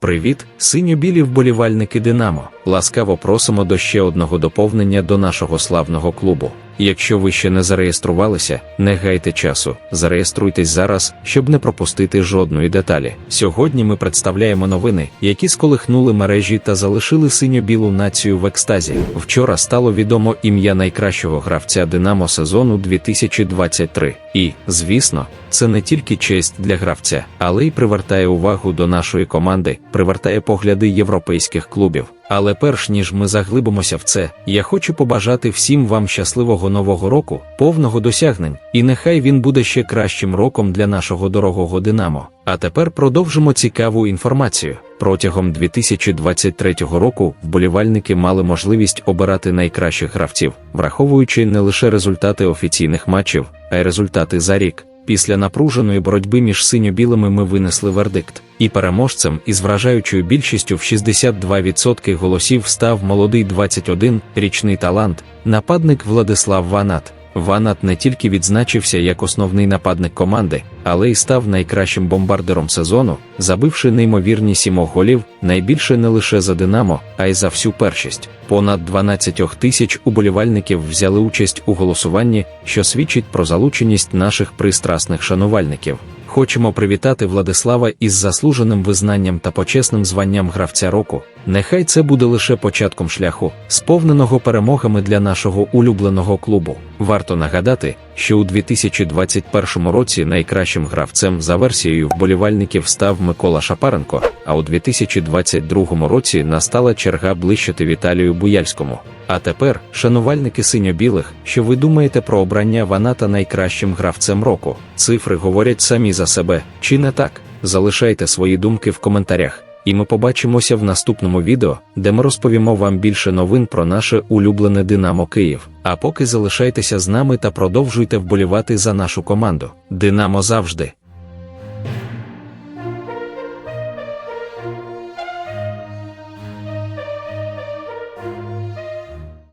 Привіт, синьо-білі вболівальники Динамо. Ласкаво просимо до ще одного доповнення до нашого славного клубу. Якщо ви ще не зареєструвалися, не гайте часу, зареєструйтесь зараз, щоб не пропустити жодної деталі. Сьогодні ми представляємо новини, які сколихнули мережі та залишили синьо-білу націю в екстазі. Вчора стало відомо ім'я найкращого гравця Динамо сезону 2023. І, звісно, це не тільки честь для гравця, але й привертає увагу до нашої команди, привертає погляди європейських клубів. Але перш ніж ми заглибимося в це, я хочу побажати всім вам щасливого нового року, повного досягнень, і нехай він буде ще кращим роком для нашого дорогого Динамо. А тепер продовжимо цікаву інформацію. Протягом 2023 року вболівальники мали можливість обирати найкращих гравців, враховуючи не лише результати офіційних матчів, а й результати за рік. Після напруженої боротьби між синьо-білими ми винесли вердикт, і переможцем із вражаючою більшістю в 62% голосів став молодий 21-річний талант, нападник Владислав Ванат. Ванат не тільки відзначився як основний нападник команди, але й став найкращим бомбардером сезону, забивши неймовірні сімох голів, найбільше не лише за Динамо, а й за всю першість. Понад 12 тисяч уболівальників взяли участь у голосуванні, що свідчить про залученість наших пристрасних шанувальників. Хочемо привітати Владислава із заслуженим визнанням та почесним званням гравця року. Нехай це буде лише початком шляху, сповненого перемогами для нашого улюбленого клубу. Варто нагадати, що у 2021 році найкращим гравцем за версією вболівальників став Микола Шапаренко, а у 2022 році настала черга блищити Віталію Буяльському. А тепер, шанувальники синьо-білих, що ви думаєте про обрання Ваната найкращим гравцем року? Цифри говорять самі за себе, чи не так? Залишайте свої думки в коментарях, і ми побачимося в наступному відео, де ми розповімо вам більше новин про наше улюблене Динамо Київ. А поки залишайтеся з нами та продовжуйте вболівати за нашу команду. Динамо завжди.